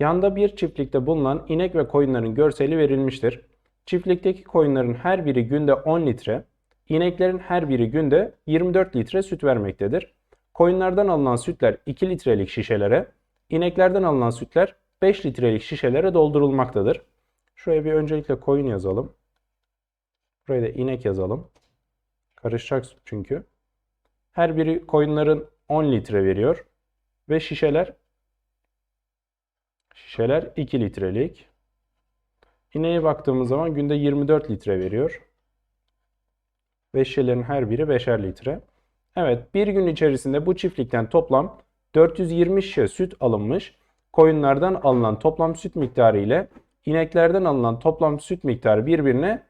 Yanda bir çiftlikte bulunan inek ve koyunların görseli verilmiştir. Çiftlikteki koyunların her biri günde 10 litre, ineklerin her biri günde 24 litre süt vermektedir. Koyunlardan alınan sütler 2 litrelik şişelere, ineklerden alınan sütler 5 litrelik şişelere doldurulmaktadır. Şuraya bir öncelikle koyun yazalım. Buraya da inek yazalım. Karışacak çünkü. Her biri koyunların 10 litre veriyor. Ve şişeler şişeler 2 litrelik. İneğe baktığımız zaman günde 24 litre veriyor. Ve şişelerin her biri 5'er litre. Evet, bir gün içerisinde bu çiftlikten toplam 420 şişe süt alınmış. Koyunlardan alınan toplam süt miktarı ile ineklerden alınan toplam süt miktarı birbirine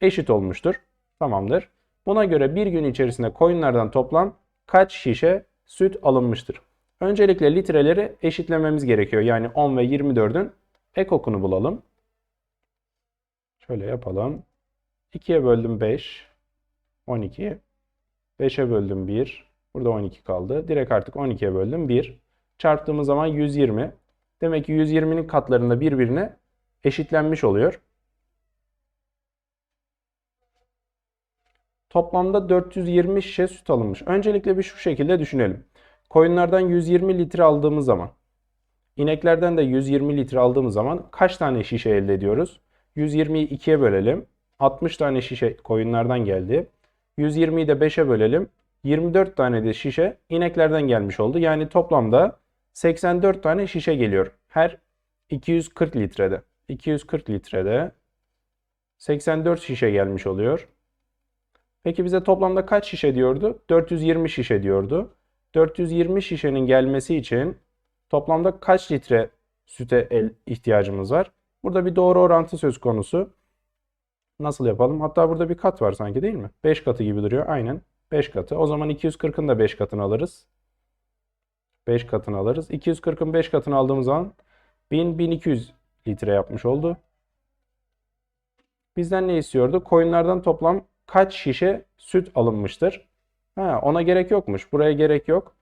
eşit olmuştur. Tamamdır. Buna göre bir gün içerisinde koyunlardan toplam kaç şişe süt alınmıştır? Öncelikle litreleri eşitlememiz gerekiyor. Yani 10 ve 24'ün ekokunu bulalım. Şöyle yapalım. 2'ye böldüm 5. 12. 5'e böldüm 1. Burada 12 kaldı. Direkt artık 12'ye böldüm 1. Çarptığımız zaman 120. Demek ki 120'nin katlarında birbirine eşitlenmiş oluyor. Toplamda 420 şişe süt alınmış. Öncelikle bir şu şekilde düşünelim. Koyunlardan 120 litre aldığımız zaman, ineklerden de 120 litre aldığımız zaman kaç tane şişe elde ediyoruz? 120'yi 2'ye bölelim. 60 tane şişe koyunlardan geldi. 120'yi de 5'e bölelim. 24 tane de şişe ineklerden gelmiş oldu. Yani toplamda 84 tane şişe geliyor. Her 240 litrede. 240 litrede 84 şişe gelmiş oluyor. Peki bize toplamda kaç şişe diyordu? 420 şişe diyordu. 420 şişenin gelmesi için toplamda kaç litre süte el ihtiyacımız var? Burada bir doğru orantı söz konusu. Nasıl yapalım? Hatta burada bir kat var sanki değil mi? 5 katı gibi duruyor. Aynen 5 katı. O zaman 240'ın da 5 katını alırız. 5 katını alırız. 240'ın 5 katını aldığımız zaman 1000-1200 litre yapmış oldu. Bizden ne istiyordu? Koyunlardan toplam kaç şişe süt alınmıştır? Ha, ona gerek yokmuş. Buraya gerek yok.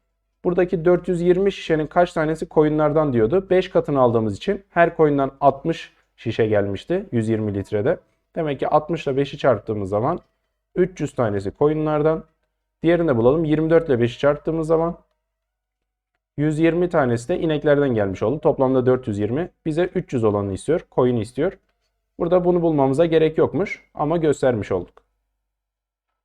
Buradaki 420 şişenin kaç tanesi koyunlardan diyordu. 5 katını aldığımız için her koyundan 60 şişe gelmişti 120 litrede. Demek ki 60 ile 5'i çarptığımız zaman 300 tanesi koyunlardan. Diğerini de bulalım. 24 ile 5'i çarptığımız zaman 120 tanesi de ineklerden gelmiş oldu. Toplamda 420. Bize 300 olanı istiyor. Koyun istiyor. Burada bunu bulmamıza gerek yokmuş ama göstermiş olduk.